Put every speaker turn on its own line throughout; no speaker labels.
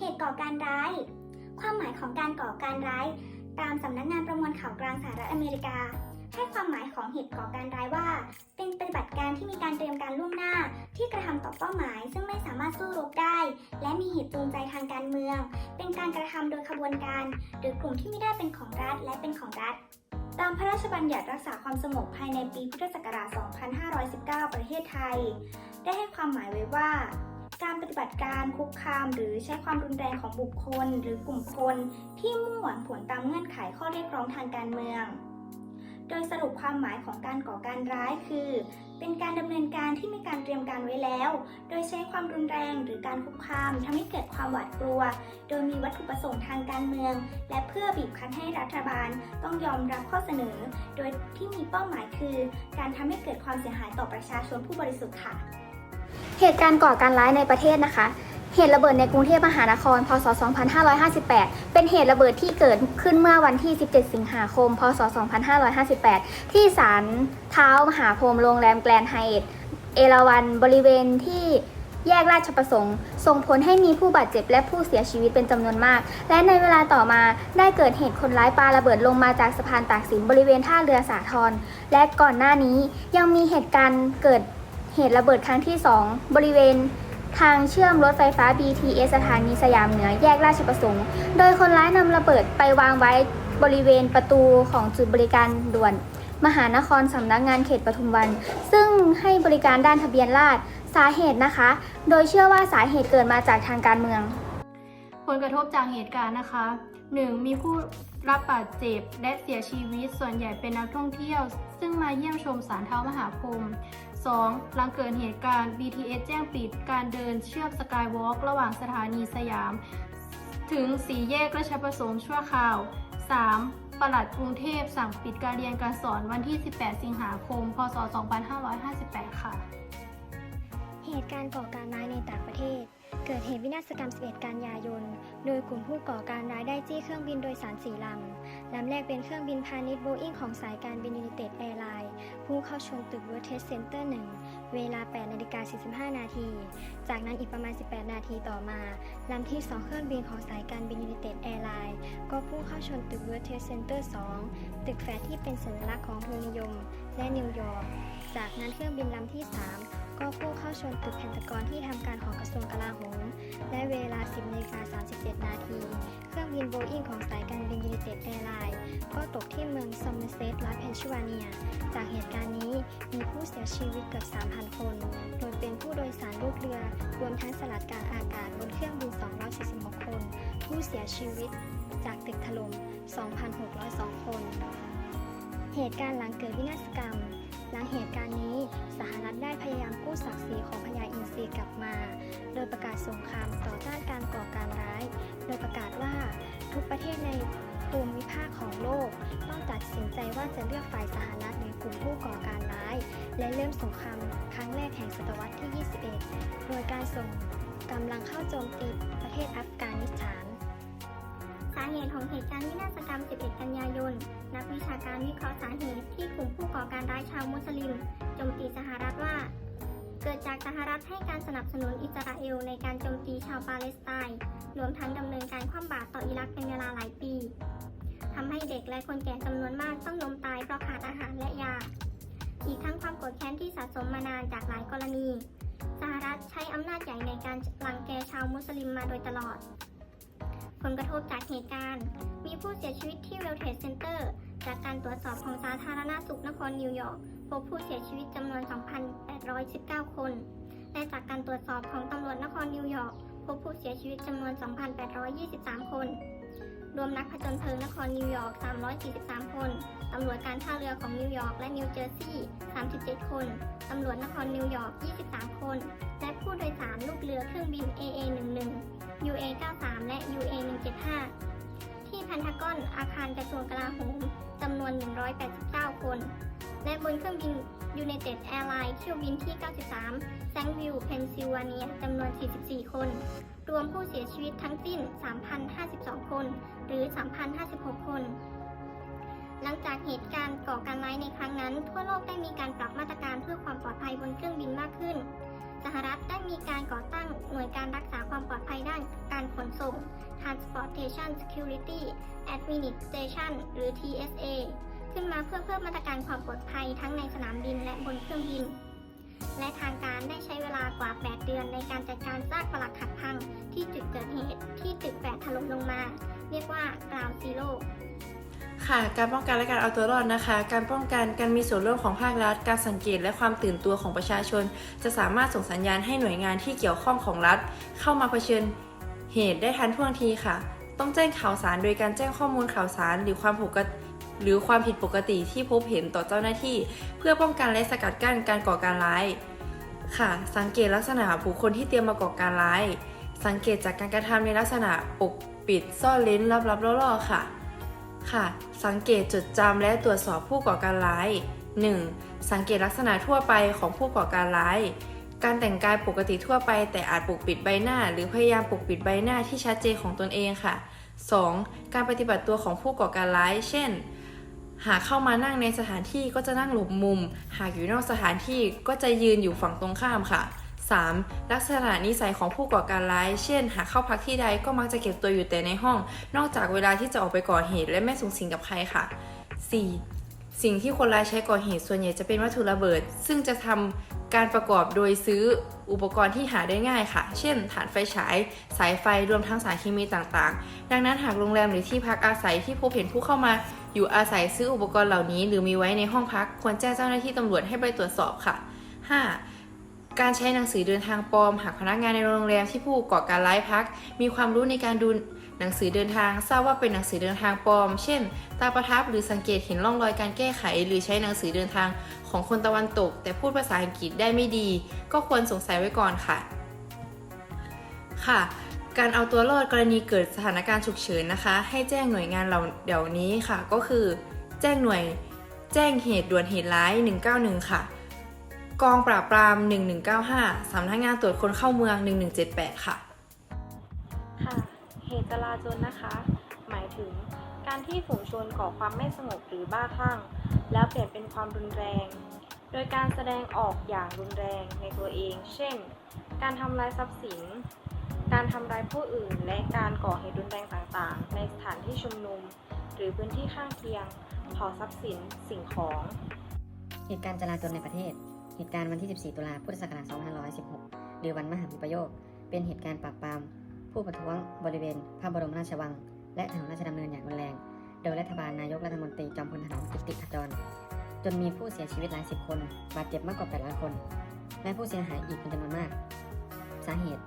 เหตุก่อการร้าย ความหมายของการก่อการร้าย ตามสำนักงานประมวลข่าวกลางสหรัฐอเมริกา ให้ความหมายของเหตุก่อการร้ายว่า เป็นปฏิบัติการที่มีการเตรียมการล่วงหน้า ที่กระทำต่อเป้าหมาย ซึ่งไม่สามารถสู้รบได้ และมีเหตุจูงใจทางการเมือง เป็นการกระทำโดยขบวนการ หรือกลุ่มที่ไม่ได้เป็นของรัฐและเป็นของรัฐตามพระราชบัญญัติรักษาความสงบภายในปีพุทธศักราช 2519 ประเทศไทย ได้ให้ความหมายไว้ว่า การปฏิบัติการคุกคาม หรือใช้ความรุนแรงของบุคคล หรือกลุ่มคนที่มุ่งหวังผลตามเงื่อนไขข้อเรียกร้องทางการเมือง โดยสรุปความหมายของการก่อการร้ายคือ เป็นการดำเนินการที่มีการเตรียมการไว้แล้ว โดยใช้ความรุนแรงหรือการคุกคามทำให้เกิดความหวาดกลัว โดยมีวัตถุประสงค์ทางการเมือง และเพื่อบีบคั้นให้รัฐบาลต้องยอมรับข้อเสนอ โดยที่มีเป้าหมายคือ การทำให้เกิดความเสียหายต่อประชาชนผู้บริสุทธิ์ค่ะ
เหตุการณ์ก่อการร้ายในประเทศนะคะ เหตุระเบิดในกรุงเทพมหานคร พศ 2558 เป็นเหตุระเบิดที่เกิดขึ้นเมื่อวันที่ 17 สิงหาคม พศ 2558 ที่ศาลเท้ามหาพรมโรงแรมแกรนไฮเอทเอราวันบริเวณที่แยกราชประสงค์ ส่งผลให้มีผู้บาดเจ็บและผู้เสียชีวิตเป็นจำนวนมาก และในเวลาต่อมาได้เกิดเหตุคนร้ายปาระเบิดลงมาจากสะพานตากสินบริเวณท่าเรือสาทรและก่อนหน้านี้ยังมีเหตุการณ์เกิด เหตุระเบิดครั้งที่ 2 บริเวณทางเชื่อมรถไฟฟ้า BTS สถานีสยามเหนือแยกราชประสงค์ โดยคนร้ายนำระเบิดไปวางไว้บริเวณประตูของจุดบริการด่วน มหานครสำนักงานเขตปทุมวัน ซึ่งให้บริการด้านทะเบียนราษฎร์สาเหตุนะคะ โดยเชื่อว่าสาเหตุเกิดมาจากทางการเมือง
ผลกระทบจากเหตุการณ์นะคะ 1. มีผู้รับบาดเจ็บและเสียชีวิตส่วนใหญ่เป็นนักท่องเที่ยว ซึ่งมาเยี่ยมชมสารเท้ามหาพรหม 2. หลังเกิดเหตุการณ์ BTS แจ้งปิดการเดินเชื่อมสกายวอล์กระหว่างสถานีสยาม ถึงสี่แยกราชประสงค์ชั่วคราว 3. ปลัดกรุงเทพสั่งปิดการเรียนการสอนวันที่ 18 สิงหาคม พศ 2558 ค่ะ
เหตุการณ์ก่อการร้ายในต่างประเทศ เกิดเหตุวินาศกรรม 11 กันยายน โดยกลุ่มผู้ก่อการร้ายได้จี้เครื่องบินโดยสารสีลำ ลำแรกเป็นเครื่องบินพาณิชย์โบอิงของสายการบินยูนิเต็ดแอร์ไลน์พุ่งเข้าชนตึก World Trade Center 1เวลา 8 นาฬิกา 45 นาที จากนั้นอีกประมาณ 18 นาทีต่อมา ลำที่ 2 เครื่องบินของสายการบินยูนิเต็ดแอร์ไลน์ก็พุ่งเข้าชนตึก World Trade Center 2ตึกแฝดที่เป็นสัญลักษณ์ของทุนนิยม และนิวยอร์ก จากนั้นเครื่องบินลำที่ 3 ก็พุ่งเข้าชนตึกแพนตากอนที่ทำการของกระทรวงกลาโหม และเวลา 10นาฬิกา37 นาที เครื่องบินโบอิงของสายการบินยูนิเต็ดแอร์ไลน์ก็ตกที่เมืองซอมเมอร์เซตรัฐเพนซิลเวเนีย จากเหตุการณ์นี้มีผู้เสียชีวิตเกือบ 3,000 คน โดยเป็นผู้โดยสารลูกเรือ รวมทั้งสลัดกลางอากาศบนเครื่องบิน 246 คน ผู้เสียชีวิตจากตึกถล่ม 2,602 คน เหตุการณ์หลังเกิดวินาศกรรม หลังเหตุการณ์ ได้พยายามกู้ศักดิ์ศรีของพญาอินทรีกลับมา โดยประกาศสงครามต่อต้านการก่อการร้าย โดยประกาศว่าทุกประเทศในภูมิภาคของโลก ต้องตัดสินใจว่าจะเลือกฝ่ายสหรัฐหรือกลุ่มผู้ก่อการร้าย และเริ่มสงครามครั้งแรกแห่งศตวรรษที่ 21 โดยการส่งกำลังเข้าโจมตีประเทศอัฟกานิสถาน
เหตุของเหตุการณ์วินาศกรรม 11 กันยายน นักวิชาการวิเคราะห์สาเหตุที่กลุ่มผู้ก่อการร้ายชาวมุสลิมโจมตีสหรัฐว่า เกิดจากสหรัฐให้การสนับสนุนอิสราเอลในการโจมตีชาวปาเลสไตน์ รวมทั้งดำเนินการคว่ำบาตรต่ออิรักเป็นเวลาหลายปีทำให้เด็กและคนแก่จำนวนมากต้องล้มตายเพราะขาดอาหารและยา อีกทั้งความโกรธแค้นที่สะสมมานานจากหลายกรณี สหรัฐใช้อำนาจใหญ่ในการรังแกชาวมุสลิมมาโดยตลอด ผลกระทบจากเหตุการณ์ มีผู้เสียชีวิตที่ World Trade Center จากการตรวจสอบของสาธารณสุขนครนิวยอร์กพบผู้เสียชีวิตจำนวน 2,819 คน และจากการตรวจสอบของตำรวจนครนิวยอร์กพบผู้เสียชีวิตจำนวน 2,823 คน รวมนักผจญเพลิงนครนิวยอร์ก 343 คน ตำรวจการท่าเรือของนิวยอร์กและนิวเจอร์ซีย์ 37 คน ตำรวจนครนิวยอร์ก 23 คน และผู้โดยสารลูกเรือเครื่องบิน AA11 UA 93และ UA 175ที่พันธกอนอาคารกระทรวงกลาโหมจำนวน 189 คน และบนเครื่องบิน United Airlines เที่ยวบินที่ 93แซงวิลเพนซิลเวเนียจำนวน 44 คน รวมผู้เสียชีวิตทั้งสิ้น 3,052 คน หรือ 3,056 คนหลังจากเหตุการณ์ก่อการร้ายในครั้งนั้น ทั่วโลกได้มีการปรับมาตรการเพื่อความปลอดภัยบนเครื่องบินมากขึ้น สหรัฐได้มีการก่อตั้งหน่วยการรักษาความปลอดภัยด้านการขนส่ง Transportation Security Administration หรือ TSA ขึ้นมาเพื่อเพิ่มมาตรการความปลอดภัยทั้งในสนามบินและบนเครื่องบิน และทางการได้ใช้เวลากว่า 8 เดือนในการจัดการซากปรักหักพังที่จุดเกิดเหตุที่ตึกแปดถล่มลงมา เรียกว่า Ground Zero
ค่ะการป้องกันและการเอาตัวรอดนะคะ การป้องกันการมีส่วนร่วมของภาครัฐ การสังเกตและความตื่นตัวของประชาชน จะสามารถส่งสัญญาณให้หน่วยงานที่เกี่ยวข้องของรัฐ เข้ามาเผชิญเหตุได้ทันท่วงทีค่ะ ต้องแจ้งข่าวสารโดยการแจ้งข้อมูลข่าวสารหรือความปกติหรือความผิดปกติที่พบเห็นต่อเจ้าหน้าที่ เพื่อป้องกันและสกัดกั้นการก่อการร้าย ค่ะ สังเกตลักษณะบุคคลที่เตรียมมาก่อการร้าย สังเกตจากการกระทำในลักษณะปกปิดซ่อนเล้นลับๆล่อๆค่ะ ค่ะ สังเกตจดจำและตรวจสอบผู้ก่อการร้าย 1. สังเกตลักษณะทั่วไปของผู้ก่อการร้าย การแต่งกายปกติทั่วไป แต่อาจปกปิดใบหน้า หรือพยายามปกปิดใบหน้าที่ชัดเจนของตนเองค่ะ 2. การปฏิบัติตัวของผู้ก่อการร้าย เช่น หากเข้ามานั่งในสถานที่ก็จะนั่งหลบมุม หากอยู่นอกสถานที่ก็จะยืนอยู่ฝั่งตรงข้ามค่ะ 3. ลักษณะนิสัยของผู้ก่อการร้าย เช่น หากเข้าพักที่ใดก็มักจะเก็บตัวอยู่แต่ในห้อง นอกจากเวลาที่จะออกไปก่อเหตุ และไม่สูงสิงกับใครค่ะ 4. สิ่งที่คนร้ายใช้ก่อเหตุส่วนใหญ่จะเป็นวัตถุระเบิด ซึ่งจะทำการประกอบโดยซื้ออุปกรณ์ที่หาได้ง่ายค่ะ เช่นถ่านไฟฉาย สายไฟ รวมทั้งสารเคมีต่างๆ ดังนั้นหากโรงแรมหรือที่พักอาศัยที่พบเห็นผู้เข้ามา อยู่อาศัยซื้ออุปกรณ์เหล่านี้ หรือมีไว้ในห้องพัก ควรแจ้งเจ้าหน้าที่ตำรวจให้ไปตรวจสอบค่ะ 5. การใช้หนังสือเดินทางปลอม หากพนักงานในโรงแรมที่ผู้ก่อการร้ายพัก มีความรู้ในการดูหนังสือเดินทางทราบว่าเป็นหนังสือเดินทางปลอม เช่น ตาประทับหรือสังเกตเห็นร่องรอยการแก้ไข หรือใช้หนังสือเดินทางของคนตะวันตก แต่พูดภาษาอังกฤษได้ไม่ดี ก็ควรสงสัยไว้ก่อนค่ะ ค่ะ การเอาตัวรอดกรณีเกิดสถานการณ์ฉุกเฉินนะคะ ให้แจ้งหน่วยงานเราเดี๋ยวนี้ค่ะ ก็คือ แจ้งหน่วย แจ้งเหตุด่วนเหตุร้าย 191 ค่ะ กองปราบปราม 1195 สำนักงานตรวจคนเข้าเมือง 1178 ค่ะ
ค่ะ เหตุจลาจลนะคะ หมายถึงการที่ฝูงชนก่อความไม่สงบหรือบ้าคลั่ง แล้วเปลี่ยนเป็นความรุนแรง โดยการแสดงออกอย่างรุนแรงในตัวเอง เช่น การทำลายทรัพย์สิน การทำร้ายผู้อื่น และการก่อเหตุรุนแรงต่างๆ ในสถานที่ชุมนุม หรือพื้นที่ข้างเคียงเผาทรัพย์สินสิ่งของ
เหตุการณ์จลาจลในประเทศ เหตุการณ์วันที่ 14 ตุลาพุทธศักราช 2516 หรือวันมหาวิปโยค เป็นเหตุการณ์ปราบปราม ผู้ประท้วงบริเวณ พระบรมราชวัง และถนนราชดำเนินอย่างรุนแรง โดยรัฐบาลนายกรัฐมนตรีจอมพลถนอมกิติขจร จนมีผู้เสียชีวิตหลายสิบคน บาดเจ็บมากกว่า 800 คน และผู้เสียหายอีกเป็นจำนวนมาก สาเหตุ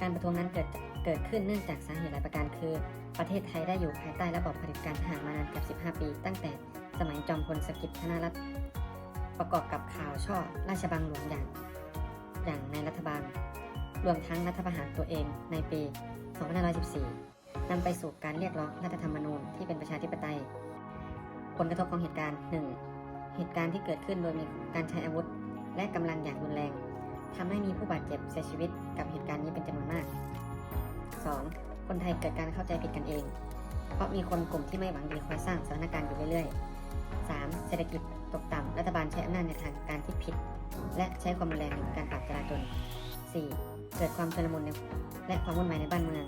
การประท้วงนั้นเกิดเกิดขึ้นเนื่องจากสาเหตุหลายประการคือ ประเทศไทยได้อยู่ภายใต้ระบอบเผด็จการทหารมานานเกือบ15 ปี ตั้งแต่สมัยจอมพลสฤษดิ์ธนรัตน์ ประกอบกับข่าวช่อราชบังหลวงอย่าง อย่างในรัฐบาล รวมทั้งรัฐประหารตัวเองในปี 2514 นำไปสู่การเรียกร้องรัฐธรรมนูญที่เป็นประชาธิปไตย ผลกระทบของเหตุการณ์ 1. เหตุการณ์ที่เกิดขึ้นโดยมีการใช้อาวุธ และกำลังอย่างรุนแรงทำให้มีผู้บาดเจ็บเสียชีวิตกับเหตุการณ์นี้เป็นจำนวนมาก 2. คนไทยเกิดการเข้าใจผิดกันเอง เพราะมีคนกลุ่มที่ไม่หวังดีคอยสร้างสถานการณ์อยู่เรื่อยๆ 3. เศรษฐกิจ ตกต่ำ รัฐบาลใช้อำนาจในทางการที่ผิด และใช้ความรุนแรงในการปราบจราจน 4. เกิดความชุลมุนในและความวุ่นวายในบ้านเมือง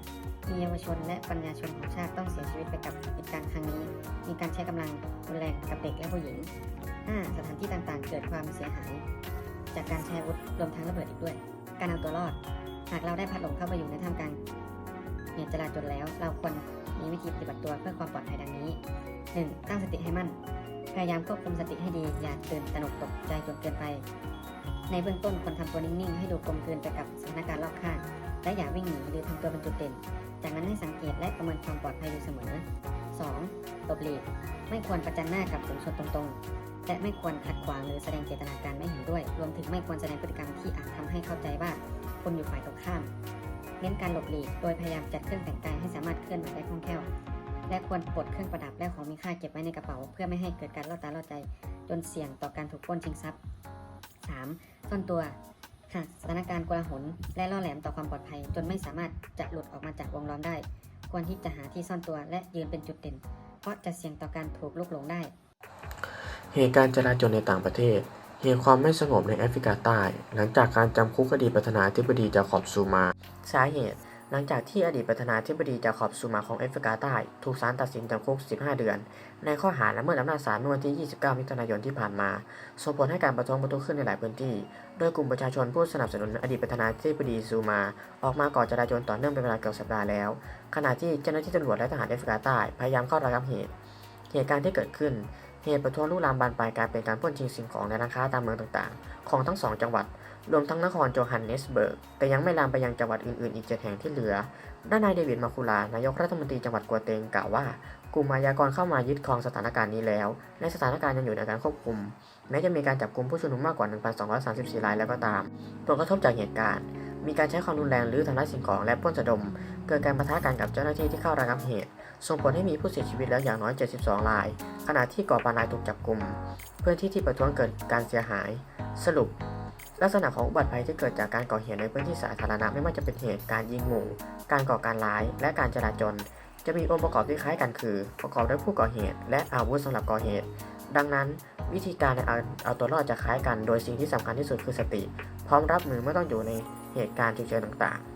มีเยาวชนและปัญญาชนของชาติต้องเสียชีวิตไปกับเหตุการณ์ครั้งนี้ มีการใช้กำลังรุนแรงกับเด็กและผู้หญิง 5. สถานที่ต่างๆ เกิดความเสียหาย จากการใช้อาวุธรวมทั้งระเบิดอีกด้วย การเอาตัวรอด หากเราได้พัดหลงเข้าไปอยู่ในท่ามกลางเหตุจราจนแล้ว เราควรมีวิธีปฏิบัติตัวเพื่อความปลอดภัยดังนี้ 1. ตั้งสติให้มั่น พยายามควบคุมสติให้ดี อย่าตื่นตระหนกตกใจจนเกินไป ในเบื้องต้นควรทำตัวนิ่งๆ ให้ดูกลมกลืนไปกับสถานการณ์รอบข้าง และอย่าวิ่งหนีหรือทำตัวเป็นจุดเด่น จากนั้นให้สังเกตและประเมินความปลอดภัยอยู่เสมอ 2. หลบหลีกไม่ควรประจันหน้ากับฝูงชนตรงๆ และไม่ควรขัดขวางหรือแสดงเจตนาการไม่เห็นด้วย รวมถึงไม่ควรแสดงพฤติกรรมที่อาจทำให้เข้าใจว่าคุณอยู่ฝ่ายตรงข้าม เน้นการหลบหลีก โดยพยายามจัดเครื่องแต่งกายให้สามารถเคลื่อนไหวได้คล่องแคล่ว และควรปลดเครื่องประดับและของมีค่าเก็บไว้ในกระเป๋า เพื่อไม่ให้เกิดการล่อตาล่อใจจนเสี่ยงต่อการถูกปล้นชิงทรัพย์ 3. ซ่อนตัวหากสถานการณ์โกลาหลและล่อแหลมต่อความปลอดภัย จนไม่สามารถจะหลุดออกมาจากวงล้อมได้ ควรที่จะหาที่ซ่อนตัวและยืนเป็นจุดเด่น เพราะจะเสี่ยงต่อการถูกลุกหลงได้
เหตุการณ์จราจรในต่างประเทศ เหตุความไม่สงบในแอฟริกาใต้ หลังจากการจำคุกอดีตประธานาธิบดีจาคอบซูมา สาเหตุ หลังจากที่อดีตประธานาธิบดีจาคอบซูมาของแอฟริกาใต้ ถูกศาลตัดสินจำคุก 15 เดือน ในข้อหาละเมิดอำนาจศาลเมื่อวันที่ 29 มิถุนายนที่ผ่านมาส่งผลให้การประท้วงประทุขึ้นในหลายพื้นที่ โดยกลุ่มประชาชนผู้สนับสนุนอดีตประธานาธิบดีซูมา ออกมาก่อจราจรต่อเนื่องเป็นเวลาเกือบสัปดาห์แล้ว ขณะที่เจ้าหน้าที่ตำรวจและทหารแอฟริกาใต้พยายามเข้าระงับเหตุ เหตุการณ์ที่เกิดขึ้น เหตุประท้วงลุกลามบานปลายกลายเป็นการปล้นชิงสิ่งของในร้านค้าตามเมืองต่างๆ ของทั้งสองจังหวัด รวมทั้งนครโจฮันเนสเบิร์ก แต่ยังไม่ลามไปยังจังหวัดอื่นๆ อีกเจ็ดแห่งที่เหลือ ด้านนายเดวิดมาคูลา นายกรัฐมนตรีจังหวัดกัวเตงกล่าวว่ากลุ่มมายากรเข้ามายึดครองสถานการณ์นี้แล้วและสถานการณ์ยังอยู่ในการควบคุม แม้จะมีการจับกลุ่มผู้ชุมนุมมากกว่า 1,234 รายแล้วก็ตาม ผลกระทบจากเหตุการณ์ มีการใช้ความรุนแรงหรือทำร้ายสิ่งของและปล้นสะดม เกิดการปะทะกันกับเจ้าหน้าที่ที่เข้าระงับเหตุ ส่งผลให้มีผู้เสียชีวิตแล้วอย่างน้อย 72 ราย ขณะที่ก่อปานายถูกจับกุมพื้นที่ที่ประท้วงเกิดการเสียหาย สรุป ลักษณะของอุบัติภัยที่เกิดจากการก่อเหตุในพื้นที่สาธารณะไม่ว่าจะเป็นเหตุการยิงหมู่ การก่อการร้าย และการจราจร จะมีองค์ประกอบที่คล้ายกันคือ ประกอบด้วยผู้ก่อเหตุ และอาวุธสำหรับก่อเหตุ ดังนั้นวิธีการในเอาเอาตัวรอดจะคล้ายกัน โดยสิ่งที่สำคัญที่สุดคือสติ พร้อมรับมือเมื่อต้องอยู่ในเหตุการณ์ฉุกเฉินต่างๆ